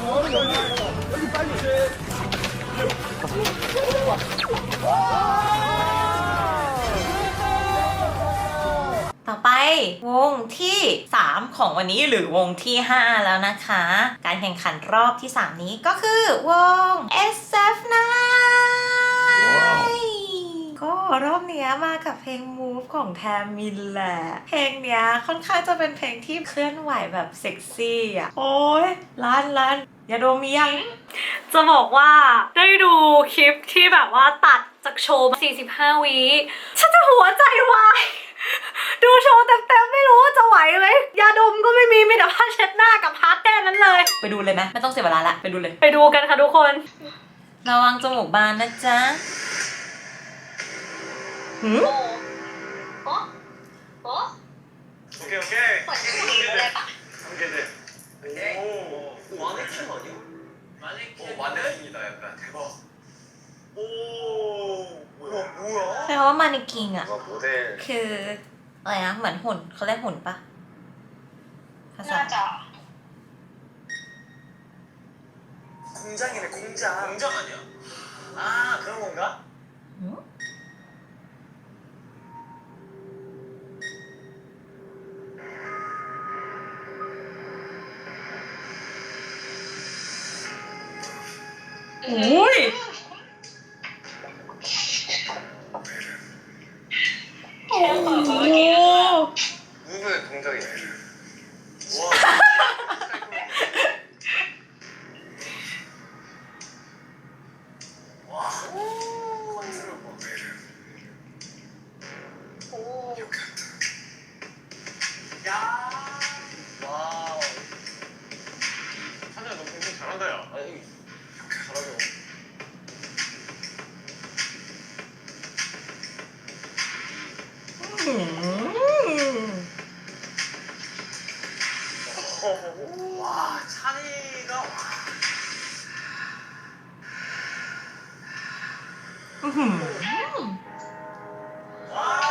ต่อไปวงที่ 3 ของวันนี้หรือวงที่ 5 แล้วนะคะ การแข่งขันรอบที่ 3 นี้ก็คือวง SF9 ก็รอบเนี้ยมากับเพลง Move ของแทมมินแหละ เพลงเนี้ยค่อนข้างจะเป็นเพลงที่เคลื่อนไหวแบบเซ็กซี่อะ โอ้ยล้านล้าน ยาดมียัง จะบอกว่าได้ดูคลิปที่แบบว่าตัดจากโชว์ 45 วิฉันจะหัวใจวาย ดูโชว์เต็มๆ ไม่รู้ว่าจะไหวไหมยาดมก็ไม่มี มีแต่ผ้าเช็ดหน้ากับพาร์ทแต้นั้นเลย ไปดูเลยไหมไม่ต้องเสียเวลาละ ไปดูเลย ไปดูกันค่ะทุกคน ระวังจมูกบานนะจ๊ะหืมโอ้โอเคโอเค โอเค โอเค โอเค 마네킹 아니야? 마네킹 오 마네킹이다 약간 대박 오 뭐야 뭐야 แปลว่ามานิกิงอ่ะ 아 모델 คืออะไรนะ เหมือนหุ่นเขาเรียกหุ่นปะภาษา น่าจะ 공장이네 공장 공장 아니야? 아 그런 건가?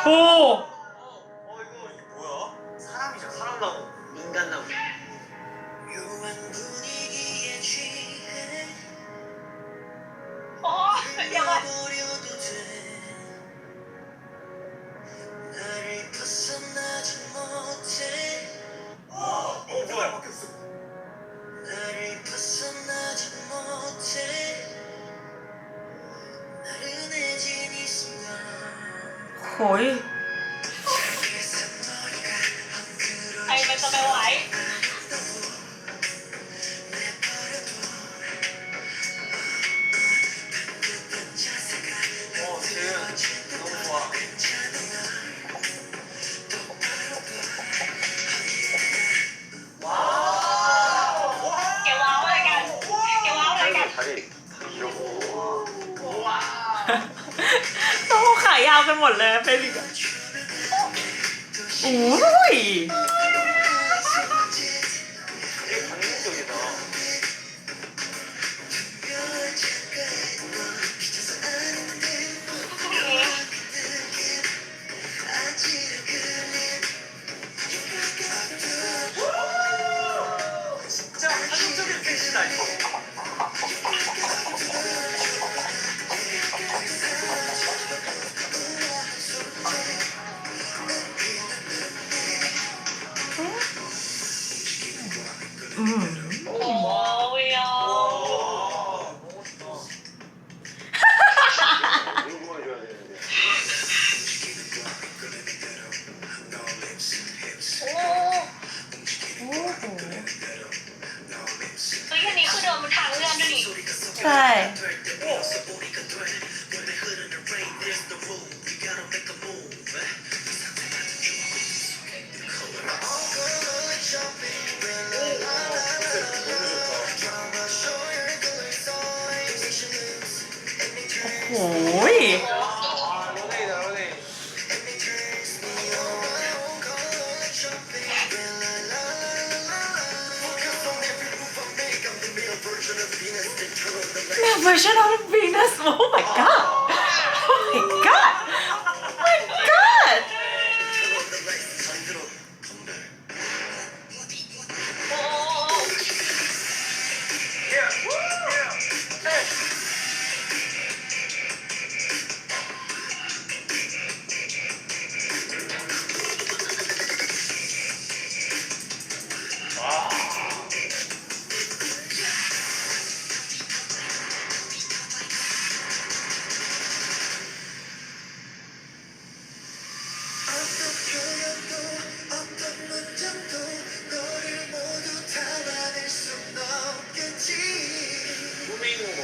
โโกันหมดเลยเฟลิกอะอุ้ย Mm. Version of Venus. Oh my god. Oh my god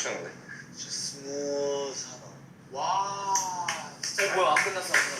예술같이 춤추는데. 스무사다. 와. 진짜 뭐야? 안 끝났어. 안 끝났어.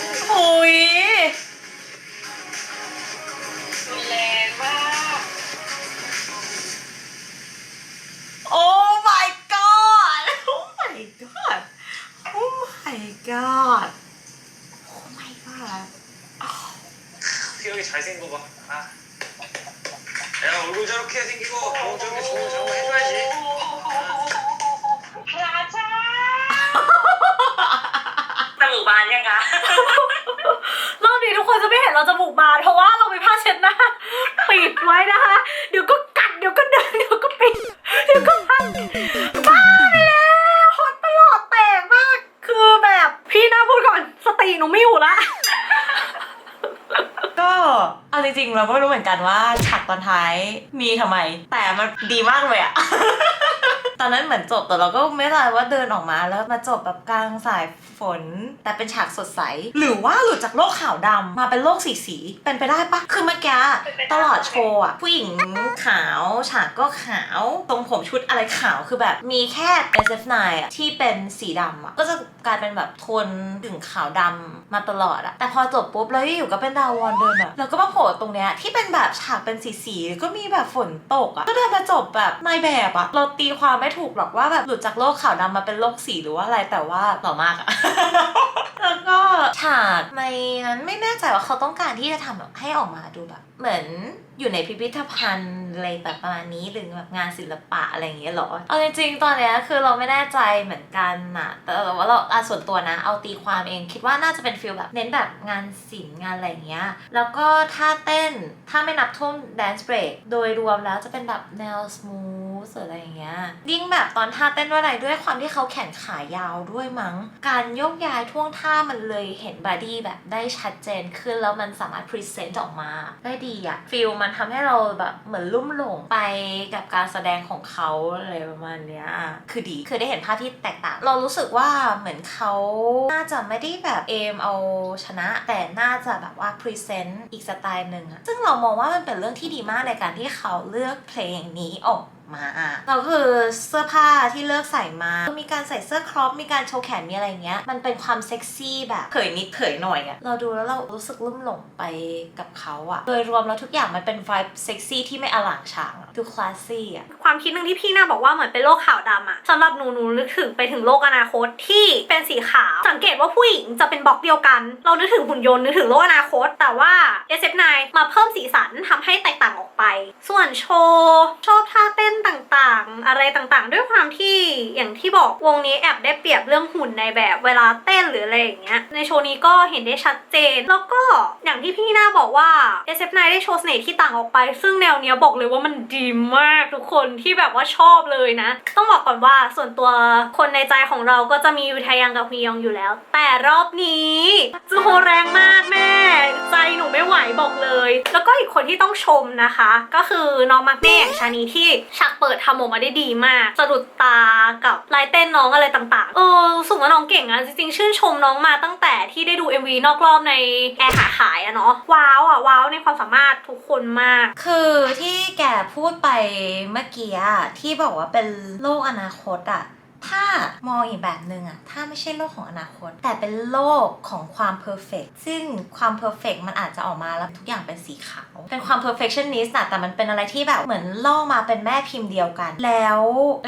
아. 내가 얼굴 저렇게 생기고 몸 저렇게 좋은 저런 거 해줘야지. พระเจ้าจมูกบานยังคะ รอบนี้ทุกคนจะไม่เห็นเราจมูกบานเพราะว่าเรามีผ้าเช็ดหน้าปิดไว้นะคะ เดี๋ยวก็กัดเดี๋ยวก็เดินเดี๋ยวก็ปิดเดี๋ยวก็พันบ้า จริงเราก็ไม่รู้เหมือนกันว่าฉากตอนท้ายมีทำไม แต่มันดีมากเลยอะ ตอนนั้นเหมือนจบแต่เราก็ไม่ได้ว่าเดินออกมาแล้วมาจบแบบกลางสายฝน แต่เป็นฉากสดใส หรือว่าหลุดจากโลกขาวดำมาเป็นโลกสีสีเป็นไปได้ปะคือเมื่อกี้ตลอดโชว์อะผู้หญิงขาวฉากก็ขาวตรงผมชุดอะไรขาวคือแบบมีแค่ SF9 อะที่เป็นสีดำอะก็จะกลายเป็นแบบโทนถึงขาวดำมาตลอดอะแต่พอจบปุ๊บแล้วอยู่ก็เป็นดาววอนเดินอะแล้วก็มาโผล่ตรงเนี้ยที่เป็นแบบฉากเป็นสีสีก็มีแบบฝนตกอะก็เดินมาจบแบบนายแบบอะเราตีความไม่ถูกหรอกว่าแบบหลุดจากโลกขาวดำมาเป็นโลกสีหรือว่าอะไรแต่ว่าหล่อมากอะ แล้วก็ฉากในนั้นไม่แน่ใจว่าเขาต้องการที่จะทำแบบให้ออกมาดูแบบ เหมือนอยู่ในพิพิธภัณฑ์อะไรแบบประมาณนี้หรือแบบงานศิลปะอะไรอย่างเงี้ยเหรอ เอาจริงๆ ตอนเนี้ยคือเราไม่แน่ใจเหมือนกันนะแต่ว่าเราอะส่วนตัวนะ เอาตีความเองคิดว่าน่าจะเป็นฟิลแบบเน้นแบบงานศิลป์งานอะไรอย่างเงี้ย แล้วก็ท่าเต้นถ้าไม่นับท่วง dance break โดยรวมแล้วจะเป็นแบบแนว smooth หรืออะไรอย่างเงี้ยยิ่งแบบตอนท่าเต้นด้วยอะไรด้วยความที่เขาแขนขายาวด้วยมั้ง การโยกย้ายท่วงท่ามันเลยเห็นบอดี้แบบได้ชัดเจนขึ้นแล้วมันสามารถพรีเซนต์ออกมาได้ดีอะฟิลมันทำให้เราแบบเหมือนลุ่มหลงไปกับการแสดงของเขาอะไรประมาณเนี้ยคือดีคือได้เห็นภาพที่แตกต่าง เรารู้สึกว่าเหมือนเขาน่าจะไม่ได้แบบเอมเอาชนะ แต่น่าจะแบบว่าพรีเซนต์อีกสไตล์หนึ่งอะซึ่งเรามองว่ามันเป็นเรื่องที่ดีมากในการที่เขาเลือกเพลงนี้ออก มาเราคือเสื้อผ้าที่เลือกใส่มามีการใส่เสื้อครอปมีการโชว์แขนมีอะไรอย่างเงี้ย มันเป็นความเซ็กซี่แบบเผยนิดเผยหน่อยอะเราดูแล้วเรารู้สึกลุ่มหลงไปกับเขาอะโดยรวมแล้วทุกอย่างมันเป็นไวบ์เซ็กซี่ที่ไม่อลังฉางอะดูคลาสซี่อะความคิดหนึ่งที่พี่น่าบอกว่าเหมือนเป็นโลกขาวดำอะสำหรับหนูหนูนึกถึงไปถึงโลกอนาคตที่เป็นสีขาว สังเกตว่าผู้หญิงจะเป็นบล็อกเดียวกัน เรานึกถึงหุ่นยนต์นึกถึงโลกอนาคต แต่ว่า SF9 มาเพิ่มสีสันทำให้แตกต่างออกไป ส่วนโชว์ชอบท่าเต้นต่างๆ อะไรต่างๆ ด้วยความที่อย่างที่บอกวงนี้แอบได้เปรียบเรื่องหุ่นในแบบเวลาเต้นหรืออะไรอย่างเงี้ยในโชว์นี้ก็เห็นได้ชัดเจน แล้วก็อย่างที่พี่หน้าบอกว่า SF9 ได้โชว์เสน่ห์ที่ต่างออกไป ซึ่งแนวเนี้ยบอกเลยว่ามันดีมากทุกคนที่แบบว่าชอบเลยนะ ต้องบอกก่อนว่าส่วนตัวคนในใจของเราก็จะมียูทายังกับฮียองอยู่แล้ว แต่รอบนี้จูโฮแรงมากแม่ ใจหนูไม่ไหวบอกเลย แล้วก็อีกคนที่ต้องชมนะคะ ก็คือน้องมักเน่อย่างชานีที่ฉากเปิดทำออกมาได้ดีมากสะดุดตากับลายเต้นน้องอะไรต่างๆ เออรู้สึกว่าน้องเก่งอะจริงๆ ชื่นชมน้องมาตั้งแต่ที่ได้ดู MV นอกรอบในแอร์หาขายอะเนาะว้าวอะว้าวในความสามารถทุกคนมาก คือที่แกพูดไปเมื่อกี้อะที่บอกว่าเป็นโลกอนาคตอะ ถ้ามองอีกแบบหนึ่งอะถ้าไม่ใช่โลกของอนาคต แต่เป็นโลกของความเพอร์เฟกซึ่งความเพอร์เฟกมันอาจจะออกมาแล้วทุกอย่างเป็นสีขาว เป็นความ perfectionist อะแต่มันเป็นอะไรที่แบบเหมือนล่อมาเป็นแม่พิมพ์เดียวกัน แล้ว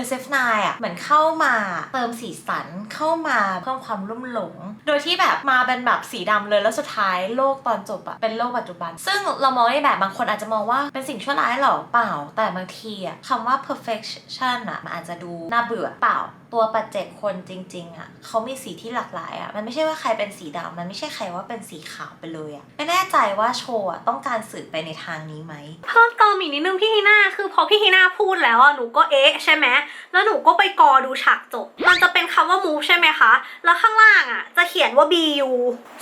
SF9 อะเหมือนเข้ามาเติมสีสันเข้ามาเพิ่มความรุ่มหลง โดยที่แบบมาเป็นแบบสีดำเลยแล้วสุดท้ายโลกตอนจบอะเป็นโลกปัจจุบัน ซึ่งเรามองในแบบบางคนอาจจะมองว่าเป็นสิ่งชั่วร้ายหรอเปล่า แต่บางทีอะคำว่า perfection อะมันอาจจะดูน่าเบื่อเปล่า ตัวปัจเจกคนจริง ๆอะเขามีสีที่หลากหลายอะมันไม่ใช่ว่าใครเป็นสีดำมันไม่ใช่ใครว่าเป็นสีขาวไปเลยอะไม่แน่ใจว่าโชว์ต้องการสื่อไปในทางนี้ไหมเพิ่มเติมอีกนิดนึงพี่ฮีน่าคือพอพี่ฮีน่าพูดแล้วอะหนูก็เอ๊ะใช่ไหมแล้วหนูก็ไปกอดูฉากจบ มันจะเป็นคำว่า move ใช่ไหมคะ แล้วข้างล่างอะ จะเขียนว่า bu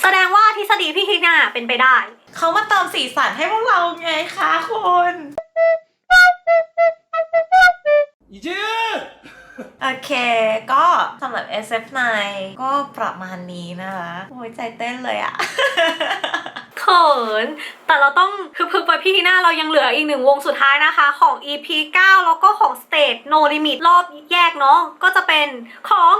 แสดงว่าทฤษฎีพี่ฮีน่าเป็นไปได้ เขามาเติมสีสันให้พวกเราไงคะคุณอีเจ โอเค ก็สำหรับ SF9 ก็ประมาณนี้นะคะ โอ้ยใจเต้นเลยอะเขิน แต่เราต้องคือพึกไปพี่ฮีน่าเรายังเหลืออีกหนึ่งวงสุดท้ายนะคะ ของ EP 9 แล้วก็ของ Stage No Limit รอบแยกเนาะ ก็จะเป็นของ!